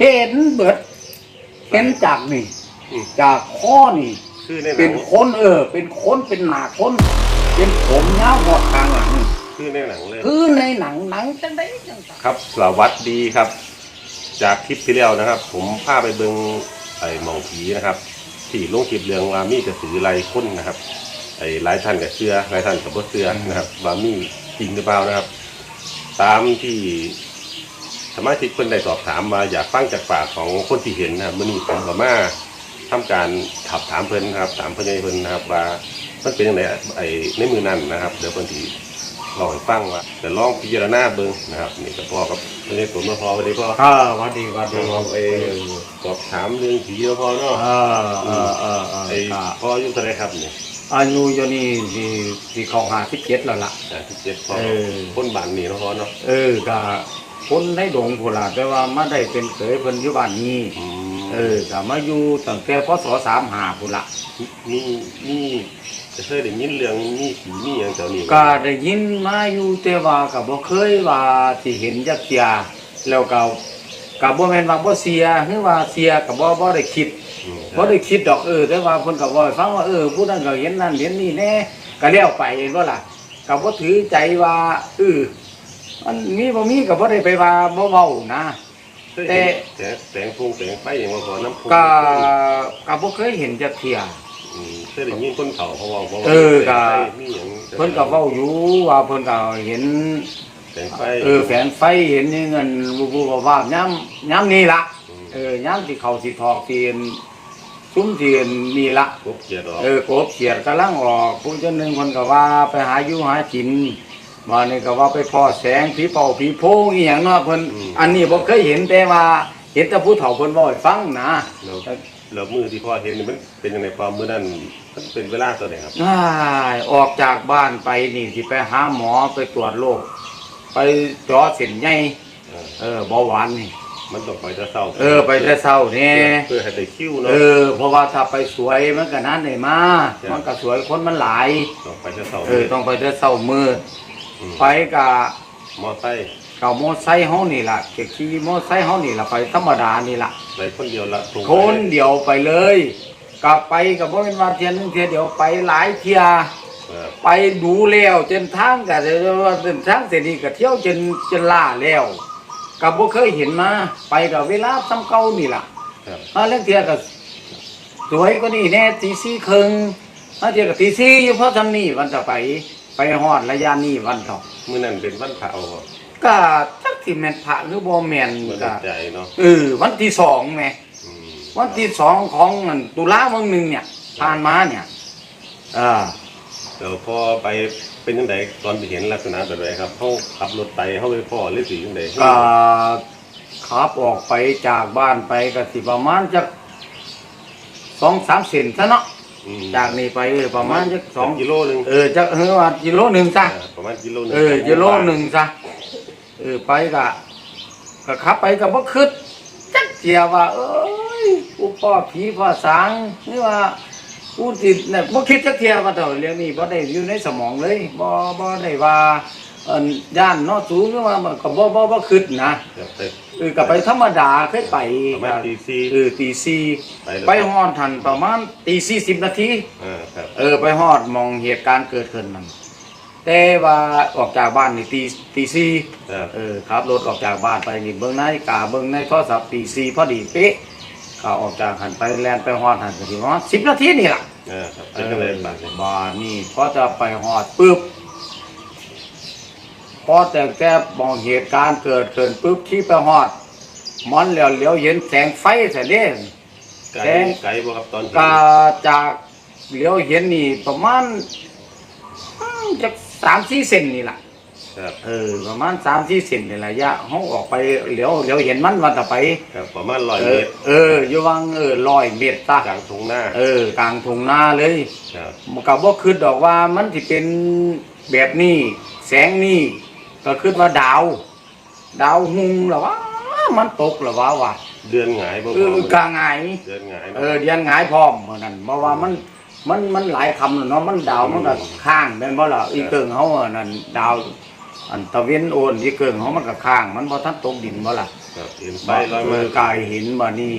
เห็นเบิดเห็นจากนี่อืมจากข้อนี่คือในหเป็นันงคนเออ เป็นคนเป็นหนาคน เป็นผมยาวหอดกลางหลังคือในหนังเลย คือในหนังหนังจังได้จังสันครับสวัสดีครับ จากคลิปที่แล้วนะครับ ผมพาไปเบิงไอ้หมองผีนะครับ ที่ลงคลิปเรื่องว่ามีกระสือไรค้นนะครับ ไอ้หลายท่านกับเชื่อหลายท่านกับบ่เชื่อนะครับว่ามีจริงหรือเปล่านะครับ ตามที่ สมาชิกเพิ่นได้สอบถามมาอยากฟังจากปากของคนที่เห็นนะครับมื่อนี้ผมก็มาทำการขับถามเพิ่นนะครับ ถามเพิ่นใหญ่เพิ่นนะครับว่ามันเป็นยังไงไอ้ในมือนั้นนะครับ เดี๋ยวเพิ่นที่ลองให้ฟังว่าแต่ลองพิจารณาเบิ่งนะครับนี่ก็พ่อกับเพิ่นได้ตัวมาพอวันนี้พ่ออ่าวัดดีวัดดีเราเองสอบถามเรื่องผีแล้วพ่อเนาะเออเออเออเออไอ้ก็พ่ออายุเท่าไหรครับเนี่ยอายุอยู่นี่ที่ที่เขาหาสิบเจ็ดแล้วล่ะ อ่าสิบเจ็ดพ่อเออ คนบ้านนี่เนาะพ่อเนาะ เออก็ คนในดงพูนล่ะแต่ว่ามาได้เป็นเขยเพิ่นอยู่บ้านนี้อืมเออก็มาอยู่ตั้งแต่พศสามหาพูนละมีมีจะเคยได้ยินเรื่องมีผีมีอย่างแถวนี้ไหมก็ได้ยินมาอยู่แต่ว่าก็บ่เคยว่าที่เห็นจักเทียแล้วก็ก็บ่แม่นว่าบ่เสียหรือว่าเสียก็บ่บ่ได้คิดอืมบ่ได้คิดดอกเออแต่ว่าเพิ่นก็บ่ให้ฟังว่าเออผู้นั้นก็เห็นนั่นเห็นนี่แน่ก็แล้วไปเห็นบ่ล่ะก็บ่ถือใจว่าเออ มันมีบ่มีก็บ่ได้ไปว่าบ่เว้านะเคยเห็นแสงแสงพุงแสงไฟอย่างว่าพอน้ำพุงก็ก็บ่เคยเห็นจักเทียอืมเคยได้ยินคนเขาเขาบอกว่าเออก็ แสงไฟมีอย่างเพิ่นก็เว้าอยู่ว่าเพิ่นก็เห็น แสงไฟเออแฝนไฟเห็นนี่เงินบูบูบาบย้ำย้ำนี่ละเออย้ำที่เขาสิทอกเทียนซุ้มเทียนนี่ละกบเกียดออกเออโกบเขียดกำลังออกผู้เจ้าหนึ่งคนก็ว่าไปหาอยู่หากิน มานี่ก็ว่าไปพ่อแสงผีเป่าผีโพงอีหยังเนาะเพิ่นอันนี้บ่เคยเห็นแต่ว่า เห็นแต่ผู้เฒ่าเพิ่นบ่ให้ฟังนะแล้วแล้วมือที่พ่อเห็นนี่มันเป็นยังไงความมือนั้นมันเป็นเวลาตัวไหนครับอ้ายออกจากบ้านไปนี่สิไปหาหมอไปตรวจโรคไปเจาะเส้นใหญ่เออเออเบาหวานนี่ มันต้องไปจะเศร้าเออไปแต่เช้านี่เพื่อให้ได้คิวเอเนาะอเพราะว่าถ้าไปสวยมันก็นั้นได้มาจ้ะมันก็สวยคนมันหลายต้องไปจะเศร้าเออต้องไปแต่เช้ามืดม ไปกับมอไซค์กับมอไซค์เฮานี่ล่ะเก็ขี่มอไซค์เฮานี่ล่ะไปธรรมดานี่ล่ะไปคนเดียวละตรงไปคนเดียวไปเลยกลับไปกับบ่เป็นว่าเทียนหนึงเทียเดียวไปหลายเที่ยเออไปดูแล้วจนทางก็จะว่าเส้นทางเสร็จนี่ก็เที่ยวจนจนล่าแล้วก็บ่เคยเห็นมาไปกับเวลาซ้ำเก่านี่ล่ะครับมาเรื่องเทียก็สวยกว่านี่แน่ตีสี่ครึ่งมาเทียก็ตีสี่อยู่เพราะทำนี่วันจะไป ไปฮอดระยะนี้วันต่อมื้อนั้นเป็นวันเผาบ่ก็จักที่แม่นพระหรือบ่แม่นบ่ก็ได้ใจเนาะเออวันที่สองแหม่อืมวันที่สองของอันตุลาเมืองหนึ่งเนี่ยผ่านมาเนี่ยเออแล้วพอไปเป็นจังไดตอนไปเห็นลักษณะแบบไหนครับเฮาขับรถไปเฮาไปพ่อหรือสิจังไดก็ขับออกไปจากบ้านไปก็สิประมาณจักสองสามเซนซะเนาะอืม จากนี้ไปเออประมาณจักสองกิโลหนึงเออจะเออว่ากิโลหนึ่งซะเออประมาณกิโลหนึงเออกิโลหนึ่งซะเออไปก็ก็ขับไปก็บ่คิดจักเจียว่า เอ้ยกูพ่อผีพ่อสางนี่ว่ากูติดเนี่ยบ่คิดจักเทียว่าเท่าเรื่องนี้บ่ได้อยู่ในสมองเลยบ่บ่ได้ว่าเอ่อย่านเนอสูงหรือว่าก็บ่บ่บ่คิดนะครับไป เออก็ไปธรรมดาเคยไปประมาณตีสี่เออตีสี่ไปแล้วไปฮอดทันประมาณตีสี่สิบนาทีเออครับเออไปฮอดมองเหตุการณ์เกิดขึ้นนั่นแต่ว่าออกจากบ้านนี่ตีตีสี่ครับเออขับรถออกจากบ้านไปนี่เบิ่งนาฬิกาเบิ่งในโทรศัพท์ตีสี่พอดีเป๊ะก็ออกจากหันไปแลนไปฮอดหันก็สิประมาณสิบนาทีนี่ล่ะเออครับเอเป็นอจังไดบ้างเนี่ยบ้านนี่พอจะไปฮอดปุ๊บพ อแต่แกมองเหตุการณ์เกิดขึ้นปุ๊บที่ไปฮอดมันเหลียวเหลียวเห็นแสงไฟแสงเด้ไกลแดงไกลบ่ครับตอนเห็นก็จากเหลียวเห็นนี่ประมาณอืมจะสามสี่เซนนี่แหละครับเออประมาณสามสี่เซนนี่ระยะเขาออกไปเหลียวเหลียวเห็นมันวันต่อไปครับประมาณ100เอเมอตร เอออยู่วังเออลอยเมตรตากลางทุ่งนาเออกลางทุ่งนาเลยครับกับว่าคือดอกว่ามันที่เป็นแบบนี้แสงนี่ ก็คือว่าดาว ดาวหุงหรอวะมันตกหรอวะวะเดือนหงายบ่เอพออกลางไงเดือนหงายเออเดียนหงายพร้อมเหมือนนั้นเพราะว่ามันมันมันหลายคำแล้วเนาะมันดาวมันก็ข้างเป็นบ่ล่ะอีเกิงเขาอะนั่นดาว อันตะเวนโอนอีเกิงเขามันก็ข้าง มันบ่ทันตกดินบ่ล่ะคครับเห็นไปลอยเอมาอกายเห็นบ่นี่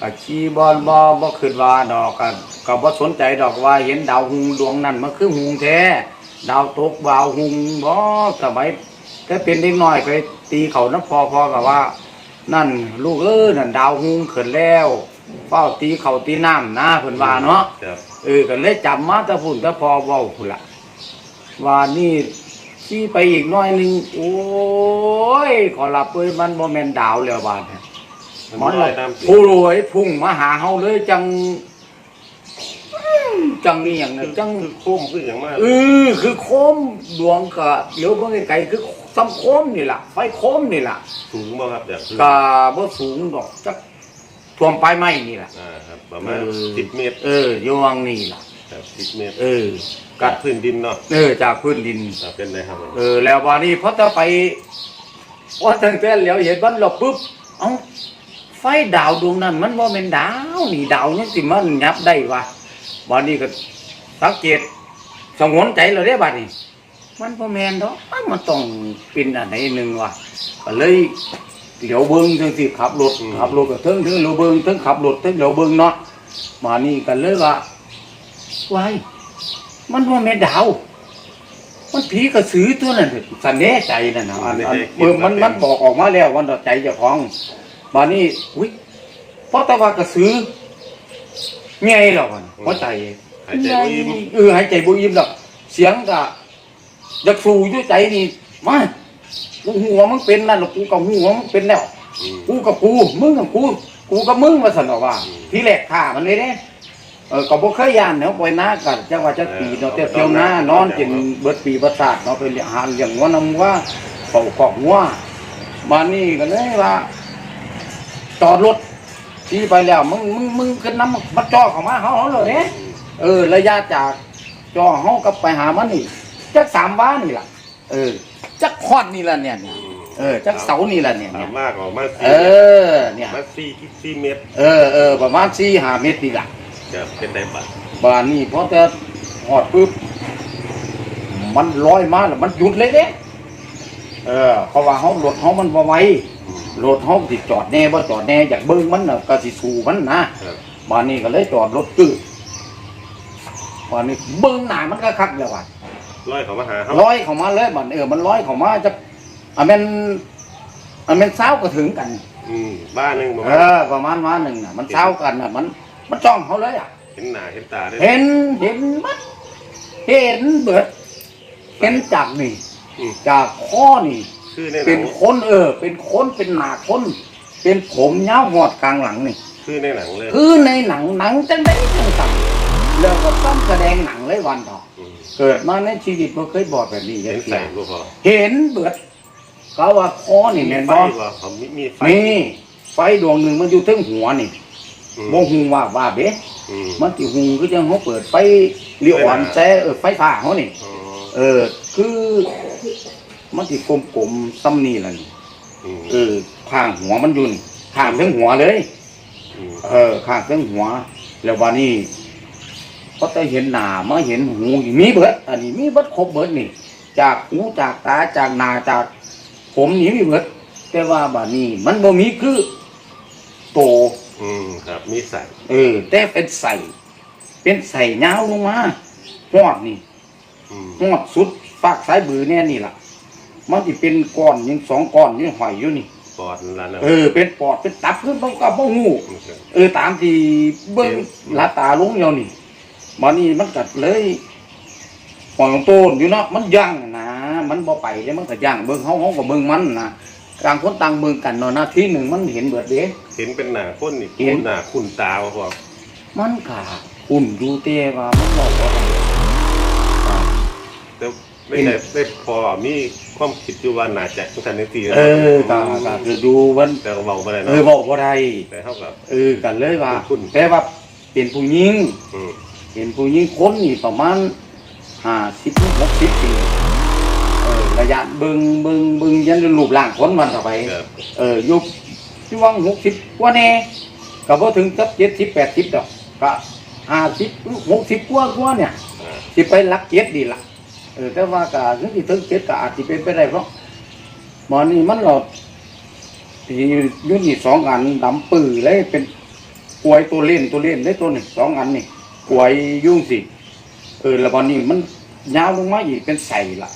ก็ชี้บอลบ่บ่คิดว่าดอกก็ก็บ่สนใจดอกว่าเห็นดาวหุงดวงนั้นมันคือหุงแท้ ดาวตกดาวหุงบ่สมัยแต่เป็นเด็กน้อยไปตีเขาน้ำพอพอกับว่า นั่น ลูกเอ้ยนั่นดาวหุงขึ้นแล้วเฝ้าตีเขาตีน้ำนะเพิ่นว่าเนาะครับเออก็เลยจำมาแต่พุ่นแต่พอเว้าพุ่นละว่านี่ขี่ไปอีกหน้อยหนึงโอ้ยขอรับเอ้ยมันบ่แม่นดาวแล้วบาดเนี่ย มันมันลเลอยยน้ำ ผู้รวยพุ่งมาหาเฮาเลยจัง จังนี่อย่างนั้นจังคือโค้งคืออย่างมากเออคือโคมดวงก็เดี๋ยวเบิ่งไกลๆคือซ้ำโคมนี่ล่ะไฟโคมนี่ล่ะสูงบ่ครับแบบคือก็บ่สูงดอกจักท่วมปลายไม้นี่ล่ะอ่าครับประมาณเออสิบเมตรเอออยู่วังนี่ล่ะครับสิบเมตร เออกักัดพื้นดินเนาะเออจากพื้นดินครับเป็นไรครับเออแล้ววันนี้พอจะไปว่าตั้งแต่เหลียวเห็นมันหลบปุ๊บเอ้าไฟดาวดวงนั้นมันว่าเป็นดาวนี่ดาวนี่สิมันยับได้วะ วันนี้ก็สังเกตสงวนใจเราได้บัดนี้ มันพอแมนดอกอ้าวมันต้องเป็นอันไหนหนึ่งวะก็เลยเหลียวเบิ้งจังสิขับรถขับรถก็เทิงเทิงเหลียวเบิ้งเทิงขับรถเทิงเหลียวเบิ้งเนาะมานี่กันเลยว่าว้ายมันว่าแม่นดาว มันผีกระสือตัวนั้นสันแน่ใจนั่นนะอันอันเมื่อมันมันบอกออกมาแล้ววันต่อใจเจ้าของมานี่อุ้ยเพราะแต่ว่ากระสือไงหรอกมัน หัวใจหายใจบ่อิ่มเออหายใจบุยิ้มหรอกเสียงก็อยากสู้ด้วยใจนี่มากูหัวมึงเป็นนั่นหรอกกูกับหัวมึงเป็นแล้วอืมกูกับกูมึงกับกูกูกับมึงมาสนอกว่า ทีแรกฆ่ามันเลยเนี่ยเออก็บ่เคยย่านเนาะปล่อยหน้ากันจังว่าจะปีเนาะแต่เที่ยวหน้านอนกินเบิดปีเบิดชาติเนาะไปเลี้ยงอาหารเลี้ยงงัวนำว่าเป่ากอกงัวมานี่ก็เลยว่าจอดรถ ที่ไปแล้วมึงมึงมึงขึ้นน้ำมาจ่อเข้ามาเฮาเฮาเลยเนี่ยเออระยะจากจ่อเฮากับไปหามันนี่จักสามบ้านนี่ล่ะ เออจักคอดนี่ล่ะเนี่ยเนี่ยเออจักเสานี่ล่ะเนี่ยถาเนี่มยมากออกมาเอสี่อเนี่ยมาสี่สี่เมตร เออเออประมาณสี่ห้าเมตรนี่แหละจะเป็นไดบัตรบ้านนี้พอแต่หอดปุ๊บมันลอยมาแล้วมันหยุดเลยเด้เออเพราะว่าเขารถเขามันบ่ไหวอืม รถเขาสิจอดแน่บ่จอดแน่อยากเบิ่งมันน่ะก็สิสู้มันนะครับบ้านนี้ก็เลยจอดรถตื้อบ้านนี้เบิ่งหน้ามันก็คักแล้วว่ะร้อยเขามาหาเขาลอยเข้ามาเลยมันเออมันลอยเข้ามาจะอะแม่นอะแม่นเช้าก็ถึงกัน อืมบ้านหนึงประเอมาณอประมาณว่าหนึ่งน่ะมันเช้ากันน่ะมันมันจ้องเขาเลยอะ เห็นหน้าเห็นตาได้เห็นเห็นมัดเห็นเบิดเห็นจากนี่ อืมจากข้อนี่ คือในหเป็นันงคนเออ เป็นคนเป็นหนาคน เป็นผมยาวหอดกลางหลังนี่ คือในหนังเลยคือในหนังหนังจังได้จังสั่งแล้วก็ต้องแสดงหนังเลยวันต่ออืมเกิดมาในชีวิตไม่เคยบอกแบบนี้เห็นเสีแสยงก็พอเห็นเบิดก็ว่าคอนี่แม่นไฟบ่ว่าเขามีมีไฟนี่ไฟดวงหนึ่งมันอยู่เทึงหัวนี่อืมบ่ฮู้ว่าว่าเด้อืมมันสิฮู้คือจังเฮาเปิดไฟเลี้ยวอ่อนแซ่เออไฟฟ้าเฮานี่ อ๋อเออ คือ มันสิกลมๆซ้ำนี่ล่ะนี่อืมเออข้างหัวมันอยู่นี่ข้างถึงหัวเลยอืมเออข้างถึงหัว แล้ววันนี้พอได้เห็นหน้ามาเห็นหูนี่มีเบิด อันนี้มีเบิดครบเบิดนี่ จากหูจากตาจากหน้าจากผมนี่มีเบิด แต่ว่าบัดนี้ มันบ่มีคือ โต อืมครับ มีใส่เออ แต่เป็นใส่เป็นใส่ยาวลงมาหอดนี่อืมหอดสุดฝากสายบือแน่นี่ล่ะ มันจะเป็นก้อนยังสองก้อนยังหอยอยู่นี่ ปอดนั่นละนะเออเป็นปอดเป็นตับขึ้นต้องกับบ่หูมครับเออตามที่เบิ้งเห็นหลาตาลงเดียวนี่มันนี่มันกัดเลยปล่อยของโตนอยู่เนาะมันย่างนะมันบ่ไปแล้วมันก็ย่างเบิ้งเฮาเฮาก็เบิ้งมันนะต่างคนต่างเบิ้งกันเนาะหน้าที่หนึ่งมันเห็นเบิดเด้เห็นเป็นหนาข้นนี่เห็นหนาขุ่นตาพอมันกะอุ่นดูเตว่ามันบอกว่าอะไรอ่าแต่ ไม่ได้ได้พอมีความคิดอยู่ว่าน่าจะทุกท่านในตีเออตาตาคือดูมันแต่ก็เบาไปเลยเอเนาะอบอกว่าได้แต่เท่ากับ เออกันเลยว่าคุณ แต่ว่าเป็นผู้หญิงอืมเป็นผู้หญิงคนนี่ประมาณห้าสิบหกสิบปีเออระยะเบิงเบิงเบิงยันรูปร่างคนมันต่อไป ครับ เออยุคที่ว่างหกสิบกว่าแน่ก็พอถึงสักเจ็ดสิบแปดสิบดอกก็ห้าสิบหกสิบกว่ากว่าเนี่ย อ่า สิไปรักเจ็ดดีละ เออแต่ว่าก็ถึงที่ถึงเจ็ดก็อาจจะเป็นไปได้เพราะหมอนี่มันหลอดตียุ่นี่สองอันดำปื้อเลยเป็นกล้วยตัวเล่นตัวเล่นได้ตัวหนึ่งสองอันนี่กล้วยยุ่งสิเออแล้วบานนี้มันยาวลงมาอีกเป็นใส่ละ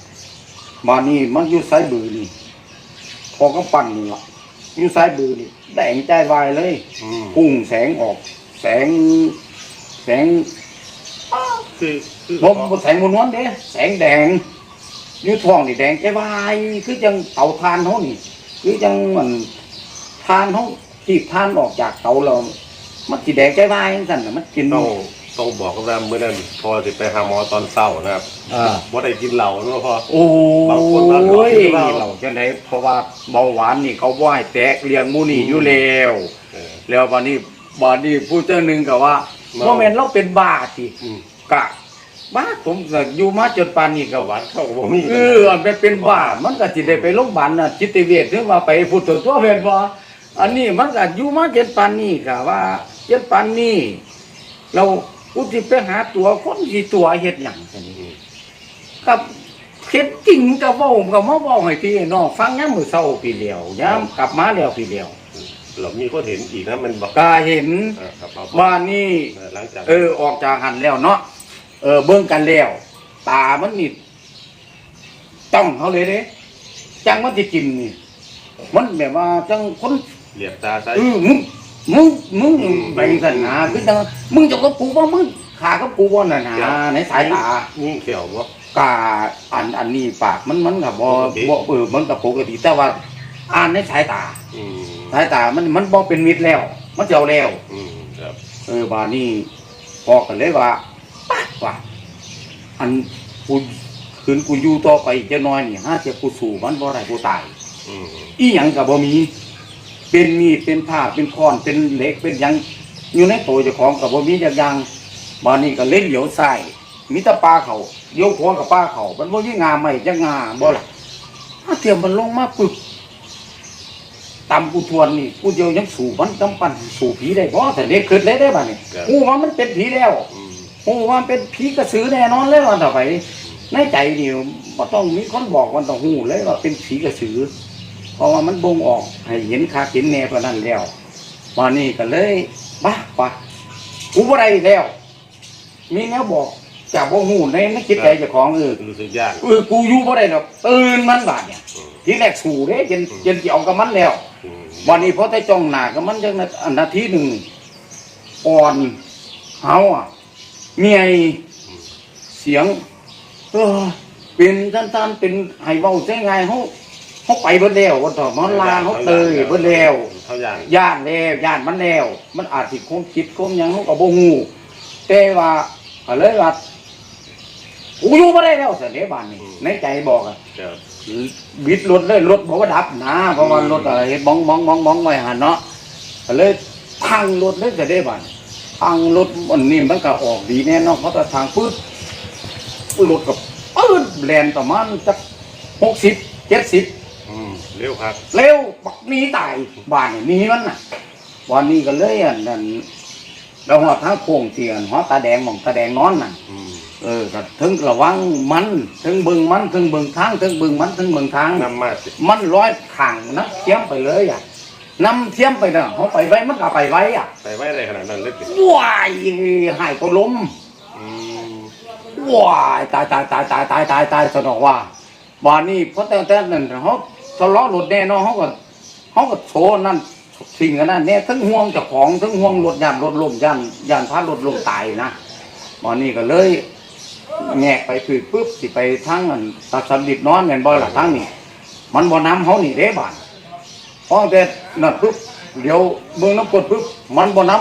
บานนี้มันอยู่สายบือนี่พอกำปั้นนี่ละอยู่สายบือนี่แดงใจวายเลยอืมพุ่งแสงออก แสง แสง คือคือลมแสงบนนวลเด้แสงแดงอยู่ท้องนี่แดงใจวายคือจังเตาทานเขานี่คือจังมันทานเขาขีบทานออกจากเตาเรามันสีแดงใจวายสั่นน่ะมันกินต้องต้องบอกว่าเมื่อนั้นพอจะไปหาหมอตอนเช้านะครับอ่าว่าได้กินเหล้าเนาะพ่อโอ้บางคนบางคนยคิดว่าเราจังไดเพราะว่าเบาหวานนี่เขาบ่ให้แตกเลี้ยงหมูนี่อยู่แล้วเออแล้ววันนี้วันนี้ผู้เจ้าหนึ่งก็ว่าเมาว่าแม่นเราเป็นบ้าสิอืม กะบ้าผมก็อยู่มาจนปานนี้ก็ประวัติเข้าบ่มีเอออันเป็นเป็นบ้ามันก็สิได้ไปโรงพยาบาลน่ะจิตเวชหรือว่าไปพุทธตัวเวชบ่อันนี้มันก็อยู่มาจนปานนี้ก็ว่าจนปานนี้เราอุทิไปหาตัวคนที่ตัวเฮ็ดหยังซั่นนี่อืมกับเฮ็ดจริงก็เว้าก็มาเว้าให้พี่น้องฟังยามมื้อเช้าพี่เดียวยามกลับมาแล้วพี่เดียวเรามีคนเห็นอีกนะมันบอกก็เห็นเออครับเราว่านี่เออหลังจากเออออกจากหันแล้วเนาะ เออเบิ่งกันแล้วตามันนี่จ้องเขาเลยเด้จังมันจะกินนี่ มันแบบว่าจังคนเหลียบตาใส่เออมึงมึงมึงไปสันหาคือจังมึงจะกับกูว่ามึงขากับกูว่าน่ะนะในสายตายิ่งเขียวบ่กาอันอันนี้ปากมันมันกับบ่ปกติบ่เออมันกับปกติแต่ว่าอ่านในสายตาอืมสายตามันมันบ่เป็นมิตรแล้ว มันจะเอาแล้วอืมครับเออบานี่พอกันเลยว่าปะ ว่าอันกูคืนกูอยู่ต่อไปอีกจะน้อยนี่ห้าเทียกูสู่มันบ่ได้กูตายอืมอีหยังกับบ่มี เป็นมีดเป็นผ้าเป็นค้อนเป็นเหล็กเป็นหยังอยู่ในตัวเจ้าของกับบ่มีอย่างอย่างบานี่ก็เล่นเหลียวใส่มีแต่ปลาเขาโยกหัวกับปลาเขามันบ่ยี่งาไม่จะงาบ่ล่ะถ้าเทียมมันลงมาปึกตำกูทวนนี่กูเดียวยังสู่มันกำปั้นสู่ผีได้บ่แต่เด็กขึ้นเลยได้บ่นี่กูว่ามันเป็นผีแล้ว อื มโอ้ว่าเป็นผีกระสือแน่นอนเลยวันต่อไปในใจนี่บ่ต้องมีคนบอกมันต้องหูเลยว่าเป็นผีกระสือ เพราะว่ามันบ่งออกให้เห็นคาเห็นแน่กว่านั้นแล้วมานี่ก็เลยบ้าปะกูบ่ได้แล้วมีแนวบอกจากบ่หูในในจิตใจเจ้าของเออรู้สึกยากเออกูอยู่บ่ได้ดอกตื่นมันบาดเนี่ยอืมทีแรกสู่เด้จนจนสิเอากับมันแล้วอืมวันนี้พอได้จ้องหน้ากับมันจังนานาทีหนึ่งอ่อนเฮาอะ เมียเสียง เออ เป็นสั้นๆเป็นให้เว้าใช้ไงเฮาเฮาไปเบิดแล้ววันต่อมันลาเฮาเตยเบิดแล้วเขาย่างย่านแล้วย่านมันแล้ว มันอาจสิคงคิดคงหยังเฮาก็บ่ฮู้แต่ว่าก็เลยว่ากูอยู่บ่ได้แล้วเสยเด็บ้านนี่ในใจบอกอะครับบิดรถเลยรถบอกว่าดับนะเพราะว่ารถอะไรบ้องบ้องบ้องบ้องไว้หันเนาะก็เลยพังรถเลยจะได้บ้าน พังรถมันนี่มันก็ออกดีแน่เนอนเพราะแต่ทางปื๊ดปื๊ดรถกับปื๊ดแลนประมาณจักหกสิบเจ็ดสิบอืมเร็วครับ เร็วปักหนี้ตายบ้านนี่หนีมันน่ะวันนี้ก็เลยอันนั้นเราหอดทางโค้งเตียนหอดตาแดงหมองตาแดงนอนน่ะ อืมเออก็ถึงระวังมันถึงเบึงมันถึงเบึงทางถึงเบึงมันถึงเบึงทาง น้ำมาสิ มันร้อยขังนะเทียมไปเลยอะ น้ำเทียมไปนะเขาไปไว้มันก็ไปไว้อะไปไว้อะไรขนาดนั้นเลยสิว้ายหายก็ล้มอืมว้ายตายตายตายตายตายตายตายสนองว่าวันนี้เพราะแต่แต่นั่นเขาทะเลาะรถแน่เนอนเขาก็เขาก็โชว์นั่นสิ่งอันนั้นเนี่ยทั้งห่วงเจ้าของทั้งห่วงรถยานรถล้มยานยานพารถล้มตายนะวันนี้ก็เลยแงกไปคือปุ๊บสิไปทั้งอันตัดสำลิดนอนเงินบ่ละทั้งนี่มันบ่น้ำเขานี่เด้บาน พอแต่นั่นปุ๊บเดี๋ยวเมืองน้ำกดปุ๊บมันบ่น้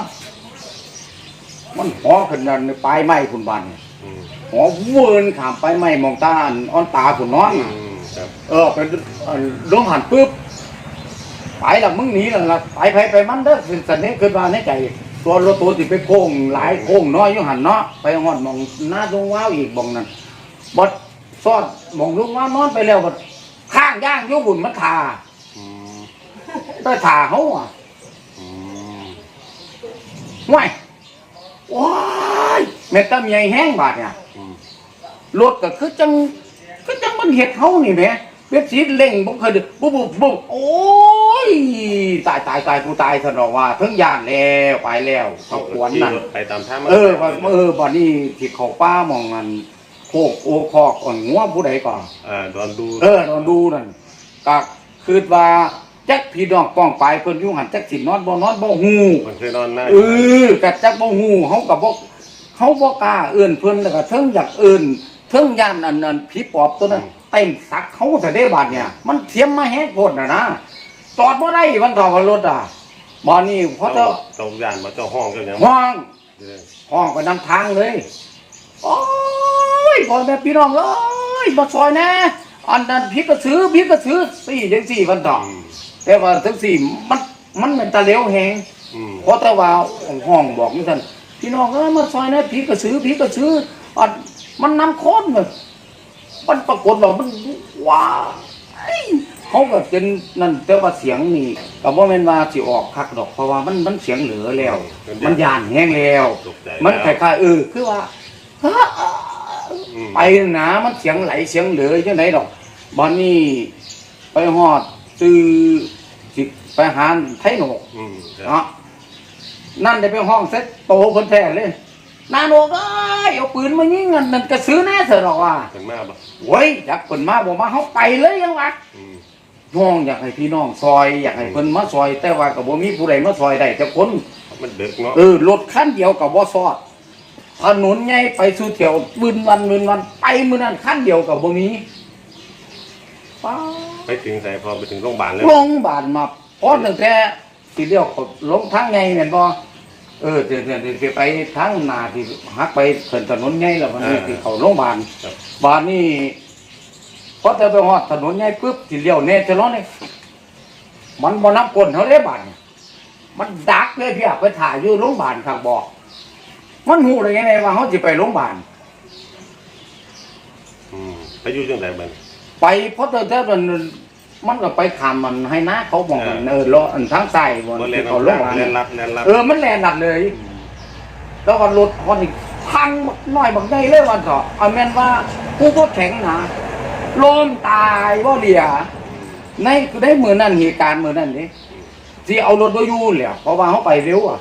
ำมันหอขึ้นนั่นปลายไม้คุณบานอืมหอเวินขามปลายไม้มองตาอันอ่อนตาคุณนอนอืน่ะมครับเออไปเอ่อลงหันปุ๊บไปละมึงหนีนั่นละไปไปไปมันเด้อสิสันนี้ขึ้นมาในใจตัวรถตัวที่ไปโค้งหลายโค้งน้อยอยู่หันเนาะไปหอดมองหน้าตรงว้าวอีกบองนั่นบดซอดมองลุงว่านอนไปแล้วบดข้างย่างอยุบุญมันทาอืม ไปทาเขาอะอืมว้ายว้ายแม่ตาเมียแห้งบาดเนี่ยอืมรถก็คือจังคือจังมันเห็ดเฮานี่แหมเว็บซีเล่งบ่เคยดูปุ๊บปุ๊บปุ๊บโอ้ยตายตายตายกูตายสนองว่าทั้งย่านแล้วไปแล้วเขาขวนนั่นขี่รถไปตามทางเออว่าเออบ่นี้ที่เขาป้ามองกันโคกโอคอกอ่อนงัวผู้ใดก่อนอ่าดอนดู เออลองดูนั่นก็คือว่า จักพี่น้องป้องไปเพิ่นอยู่หันจักสินอนบ่นอนบ่ฮู้มันเคยนอนหน้าเออกัจักบ่ฮู้เฮาก็บ่เฮาบ่กล้าเอื้อนเพิ่นแล้วก็เทิงอยากเอื้อนเทิงย่านอันนั้นผีปอบตัวนั้นเต็มสักเขาซะได้บาดเนี่ย มันเทียมมาแฮกโพดน่ะนะจอดบ่ได้มันต่อว่ารถอะบ่นี่เพราะเจ้าเจ้าเจ้าย่านมาเจ้าห้องเจ้าหยังห้องเออห้องไปนำทางเลย โอ้ยพ่อแม่พี่น้องเอ้ยมาซอยแน่อันนั้นพี่ก็ซื้อพี่ก็ซื้อสี่จังสี่พันต่ออืม แต่ว่าทั้งสี่มันมันเป็นตะเลี้ยวแหงอืมเพราะแต่ว่าห้องบอกนี่ท่านพี่น้องเอ้ยมาซอยแน่พี่ก็ซื้อพี่ก็ซื้ออันมันนำโค้นเลยมันปรากฏว่ามันว้าไอ้เขาก็เป็นนั่นแต่ว่าเสียงนี่ก็บ่แม่นว่าสิออกคักดอกเพราะว่ามันมันเสียงเหลือแล้ว มันย่านแห้งแล้วตกใจมันคแล้วล้ายๆเออคือว่าอืมไปหนามันเสียงไหลเสียงเหลือจังไหนดอกบอนนี้ไปฮอดซื้อ สิไปหาไทยโหนกอืมครับเนาะนั่นได้ไปห้องเซ็ตโตคนแท้เลยนาโนกเอ้ยเอาปืนมายิงกันนั่นก็ซื้อแน่เถอะหรอกว่าเป็นมาบ่เว้ยอยากเพิ่นมาบอกมาเฮาไปเลยยังวะอืมห้องอยากให้พี่น้องซอย อยากให้เพิ่นมาซอย แต่ว่าก็บ่มีผู้ใดมาซอยได้แต่คน มันเด็กเนาะเออรถคันเดียวกับว่าซอดถนนใหญ่ไปสู่เที่ยวมื่นวันมื่นวันไปมื่อนั้นคันเดียวกับบ่มีป้า ไปถึงใส่พอไปถึงโรงพยาบาลเลยลงบานมาพอตั้งแต่สิเดียวเขาลงทางไงแม่นบ่เออเดี๋ยวเดี๋ยวเดี๋ยวสิไปทางหน้าที่หักไปขึ้นถนนใหญ่แล้วมันนี่ที่เขาโรงพยาบาลครับบ้านนี่พอแต่ไปฮอดถนนใหญ่ปุ๊บสิเลี้ยวแน่จะร้อนนี่มันบ่นับคนเฮาเลยบาดนี่มันดักเลยพี่อะไปถ่ายอยู่โรงพยาบาลข้างบอก มันหูได้ยังไงว่าเขาจะไปโรงพยาบาลอืมไปอยู่จังไดบัด ไปเพราะแต่แต่มันมันก็ไปขามมันให้น้าเขาบอกมันเออรออันทางใต้บนบ่เล่นเขาเอาโรลงพยาบาลเล่นรับเล่นรับเออมันแลนหนัดเลย แล้วก็รถคนอีกพังบักน้อยบักใหญ่เลยวันต่อเอาแม่นว่ากูก็แข็งนะลมตายว่าเดียในได้มือนั่นเหตุการณ์มือนั่นนี่ที่เอารถไปอยู่แหละเพราะว่าเขาไปเร็วอะ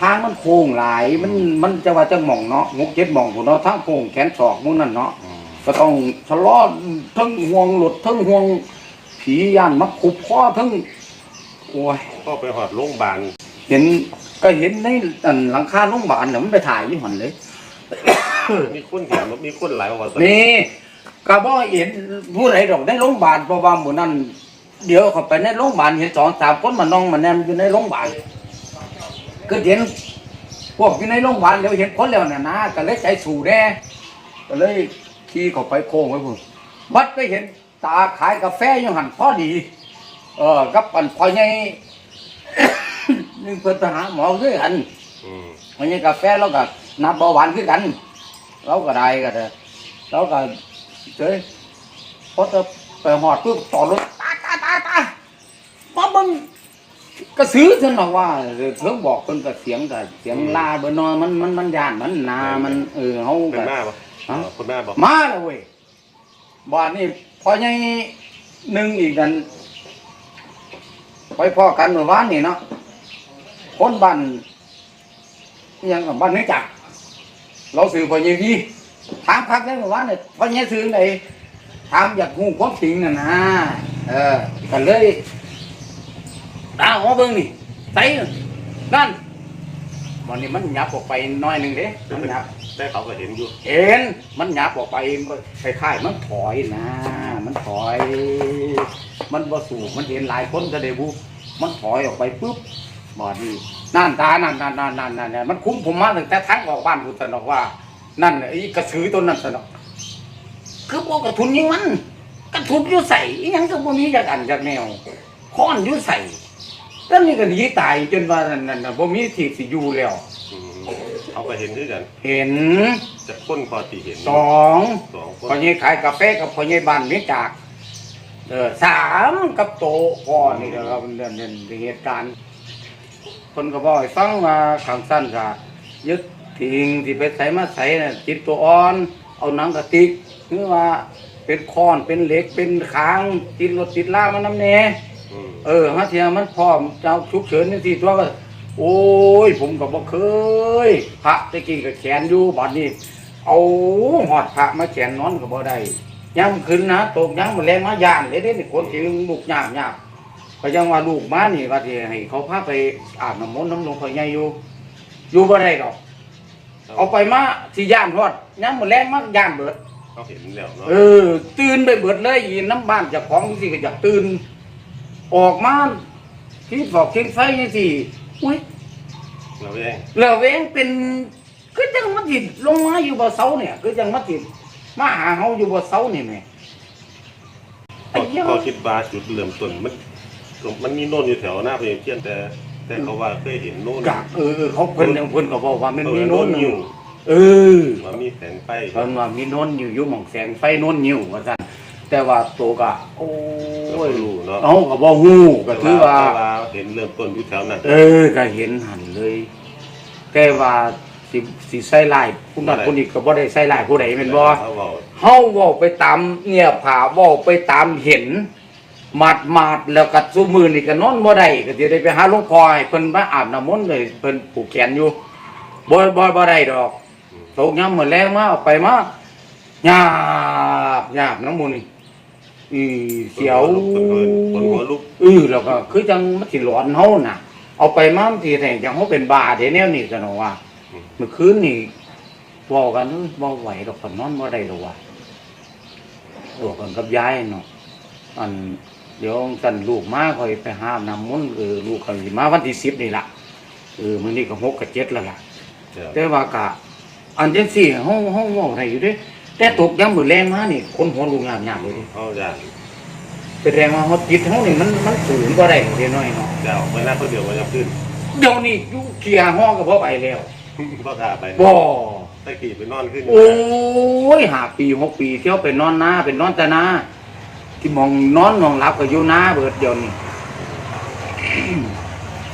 ทางมันโค้งหลายมันมันจะว่าจะหม่องเนาะงกเจ็ดหม่องผมเนาะทางโค้งแขนศอกมุนนั่นเนาะอืม ก็ต้องชะลอทั้งห่วงหลุดทั้งห่วงผีย่านมักขุบพ่อทั้งโอ้ยก็ไปหอดโรงพยาบาลเห็นก็เห็นในอันหลังคาโรงพยาบาลเนี่ยมันไปถ่ายที่หันเลยมีคนแถมมีคนหลายกว่านี่ก็บ่เห็นผู้ใดดอกในโรงพยาบาลเพราะว่าหมู่นั้นเดี๋ยวเขาไปในโรงพยาบาลเห็นสองสามคนมานองมาแนมอยู่ในโรงพยาบาลก็เห็นพวกอยู่ในโรงพยาบาลแล้วเห็นคนแล้วน่ะนะก็เลยใจสู่แน่ก็เลย ขี่เข้าไปโค้งไว้พุ่นบัดไปเห็นตาขายกาแฟอยู่หันพอดี เออกับอันพอใหญ่ นึงเพิ่นไปหาหมอคือกันอืมมันยังกาแฟเราก็นับเบาหวานคือกัน เราก็ได้ก็ได้เราก็เจ้ยพอจะไปหอดปุ๊บต่อรถตาตาตาตาพอมึงก็ซื้อฉันหรอกว่าเพิ่งบอกเพิ่นก็เสียงก็เสียงลาเบอร์นอนมันมันมันยานมันนามันเออเฮาเป็ก็นมาบ่ฮะ อ๋อคนมาบ่มาแล้วเว้ยบ้านนี้พอใหญ่หนึ่งอีกกันไปพ่อกันเมื่อวานนี่เนาะคนบ้านอิหยังกับบ้านนี้จักเราสื่อพอใหญ่พี่ถามพักได้เมื่อวานเนี่ยพอใหญ่สื่อไหนถามอยากหูความจริงน่ะนะเออกันเลยตาหัวเบิ่งนี่ใส่นั่นวันนี้มันหยับออกไปหน้อยหนึ่งเด้มันหยับ แต่เขาก็เห็นอยู่ เห็น มันหยับออกไปคล้ายๆมันถอยนะ มันถอย มันบ่สูงมันเห็นหลายคนก็ได้บุมันถอยออกไปปุ๊บบอดีนั่นตานั่นนั่นนั่นนั่นนั่นมันคุ้มผมมาตั้งแต่ทั้งออกบ้านกูสนอกว่า นั่นไอ้กระสือตัวนั้นสนอกคือพวกกระทุนยิงมันกระทุนยู่ใส่ยังก็บ่มีจากอันจากแนวค้อนยู่ใส่แล้วนี่ก็หนีตายจนว่านั่นนั่นน่ะบ่มีที่สิอยู่แล้ว เขาก็เห็นด้วยกัน เห็นจะคนพอที่เห็นสองสองคนพอยี่ขายกาแฟกับพอยี่บ้านเมียจากเออสามกับโตพ่อนี่ก็เราเรื่องเรื่องเหตุการณ์ คนก็บอกให้ฟังว่าคำสั้นก็ยึดทิ้งที่ไปใส่มาใส่น่ะจิตตัวอ่อน เอาหนังกระติกหรือว่าเป็นค้อนเป็นเหล็กเป็นขางติดรถติดล่างมันน้ำแหน่อืมเออฮะเทียมันพร้อมเจ้าฉุกเฉินนี่สิตัวก็ โอ้ย ผมก็บ่เคย พระตะกี้ก็แขนอยู่บัดนี้ เอาหอดพระมาแขนนอนก็บ่ได้ย่ำขึ้นนะตกย่ำมาแรงมาย่านเลยเด้นี่คนที่ลูกยากยากก็ยังว่าลูกมานี่ว่าสิให้เขาพาไปอาบน้ำมนต์น้ำหลวงพ่อใหญ่อยู่ อยู่บ่ได้ดอก เอาไปมาสิย่านฮอดย่ำมาแรงมาย่านเบิดเขาเห็นแล้วเนาะเออ ตื่นไปเบิดเลยอีน้ำบ้านเจ้าของสิก็อยากตื่น ออกมาที่ฟอกทิ้งไฟนี่สิ อุ้ยเราเองแล้วเวงเป็นคือจังมาติดลงมาอยู่บ่เสาเนี่ยคือจังมาติดมาหาเฮาอยู่บ่เสานี่แหม่พอพอคิดว่าจุดเริ่มต้นมันมันมีโน่นอยู่แถวหน้าเพลงเทียนแต่แต่เขาว่าเคยเห็นโน่นกะเออเออเขาเพิ่นเพิ่นก็บอกว่ามันมีเออโน้นโน้นออยู่ยู่ เออว่ามีแสงไฟเพิ่นว่ามีโน้นอยู่อยู่หม่องแสงไฟโน้นอยู่ว่าซั่น แต่ว่าโตกะโอ้เรายก็รู้เนาะเฮาก็บ่ฮู้ก็ถือว่า แต่ว่าเห็นเริ่มต้นอยู่แถวนั้นเออก็เห็นหันเลย แต่ว่าสิสิใส่ลายผู้นั้นผู้นี้ก็บ่ได้ใส่ลายผู้ใดแม่นบ่ เขาบอกเฮาเว้าไปตามเนี่ยผาเว้าไปตามเห็นมาดมาดแล้วก็ซุมือนี่ก็นอนบ่ได้ก็สิได้ไปหาหลวงพ่อให้เพิ่นมาอาบน้ำมนต์เลยเพิ่นผูกแขนอยู่บ่บ่บ่ได้ดอกตกยามมื้อแลงมาเอาไปมาหยาบหยาบน้ำมูนี่ อีเสียวคนหัวลุกเออแล้วก็คือจังมันสิหลอนเฮาน่ะ เอาไปมามันสิแทงจังเฮาเป็นบ้าเด้แนวนี้ซะเนาะว่าเมื่อคืนนี่เว้ากันเอ้ยบ่ไหวดอกคนนอนบ่ได้ดอกว่าบอกกันกับยายเนาะอันเดี๋ยวสั่นลูกมาค่อยไปหาน้ำมนต์เออลูกก็สิมาวันที่10นี่ล่ะเออมื้อนี้ก็6กับ7แล้วล่ะแต่ว่ากะอันจังซี่เฮาเฮาเว้าได้อยู่เด้ แต่ตกยามมื้อแรงมานี่คนหัวลุกยามๆเลยเด้เขาจะแสดงว่าเฮาจิตเฮานี่มันมันสูงกว่าได้เด้น้อยเนาะจะออกไปหน้าคนเดียวมันจะขึ้นเดี๋ยวนี้อยู่เคลียร์ห้องก็พอไปแล้วก็กล้าไปบ่ตะขี่ไปนอนขึ้นโอ้ยหาปีหกปีเที่ยวไปนอนนาเป็นนอนแต่นาที่มองนอนมองหลับก็อยู่นาเบิดเดียวนี้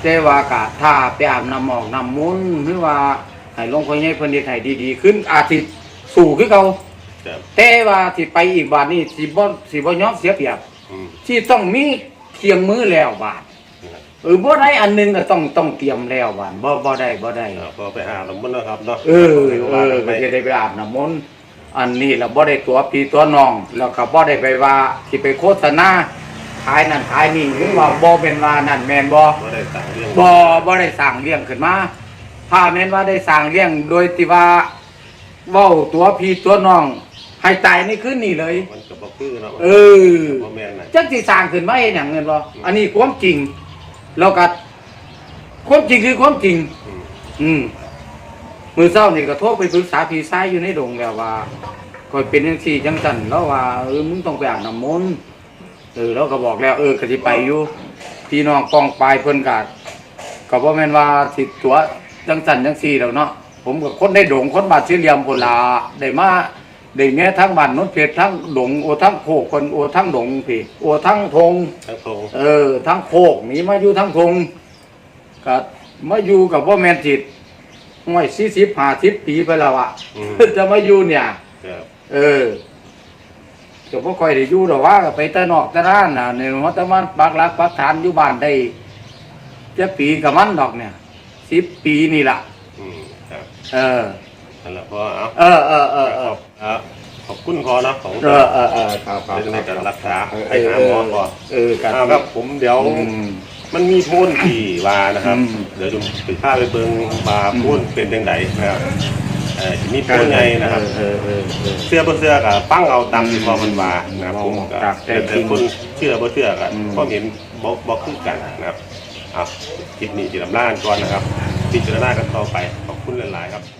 แต่ว่ากะถ้าไปอาบน้ำหมอกน้ำมุนต์หรือว่าให้หลวงพ่อใหญ่เพิ่นเฮ็ดให้ดีๆ ขึ้นอาจสิสู่คือเก่า จะแต่ว่าสิไปอีกบาทนี้สิบ่สิบ่ยอมเสียเปรียบอืมที่ต้องมีเคียงมือแล้วบาทเออบ่ได้อันหนึงก็ต้องต้องเตรียมแล้วบาทบ่บ่ได้บ่ได้พอไปหาลำมันนะครับเนาะเออเออก็จะได้ไปอาบน้ำมนต์อันนี้เราบ่ได้ตัวพี่ตัวน้องแล้วก็บ่ได้ไปว่าที่ไปโฆษณาขายนั่นขายนี่หรือว่าบ่เป็นว่านั่นแม่นบ่ก็ได้สั่งเรื่องบ่บ่ได้สร้างเรื่องขึ้นมาถ้าแม่นว่าได้สร้างเรื่องโดยที่ว่าเว้าตัวพี่ตัวน้อง ให้ตายในคืนนี้เลย มันกับบอกคือเนาะเออพ่อแม่นไหนจักสิสร้างขึ้นมาเฮ็ดหยังเงินบ่อันนี้ความจริง แล้วก็ความจริงคือความจริง อืมอืมมือเศร้านี่ก็โทรไปปรึกษาพี่ชายอยู่ในดงแล้วว่าคอยเป็นจังซี่จังซั่นแล้วว่าเออมึงต้องไปอาบน้ำมนต์เออแล้วก็บอกแล้ว เออก็สิไปอยู่พี่น้องกองปลายเพิ่นก็ก็บ่แม่นว่าสิตัวจังซั่นจังซี่แล้วเนาะผมก็คนได้ดงคนบาดสี่เหลี่ยมพุ่นล่ะได้มา ได้แม่ทั้งบ้านโนนเพชรทั้งดงโอทั้งโคกคนโอทั้งดงพี่โอทั้งทง ทั้งโคงเออ ทั้งโคกหนีมาอยู่ทั้งทงก็มาอยู่กับว่าแมนจิตห้อยสี่สิบห้าสิบปีไปแล้วอะ อืม จะมาอยู่เนี่ย ครับเออก็บ่ค่อยได้อยู่หรอกว่าก็ไปแต่นอกแต่ร้านน่ะในวัดตะวันปักหลักปักฐานอยู่บ้านได้จะปีกับมันดอกเนี่ยสิบปีนี่ล่ะ อืมครับ เออ นั่นแหละพอเอาเออเออเออเออครับขอบคุณพอนะของเออเออเออครับครับเรื่องในการรักษาเออให้หาหมอก่อนเออการเอาครับผมเดี๋ยวอืมมันมีโพนที่ว่านะครับอืมเดี๋ยวจะไปพาไปเบิ่งปลาโพนเป็นจังไดนะครับเอ่อที่มีโพนไงนะครับเออเออเออเสื้อบ่เสื้อกับปั้งเอาตามที่พอมันว่านะครับผมก็ครับแต่แต่คนเชื่อบ่เชื่อกันอืมก็เห็นบ่บ่คือกันนะครับอะคลิปนี้จิลำลาก่อนนะครับพิจารณากันต่อไปขอบคุณหลายๆครับสวัสดีครับ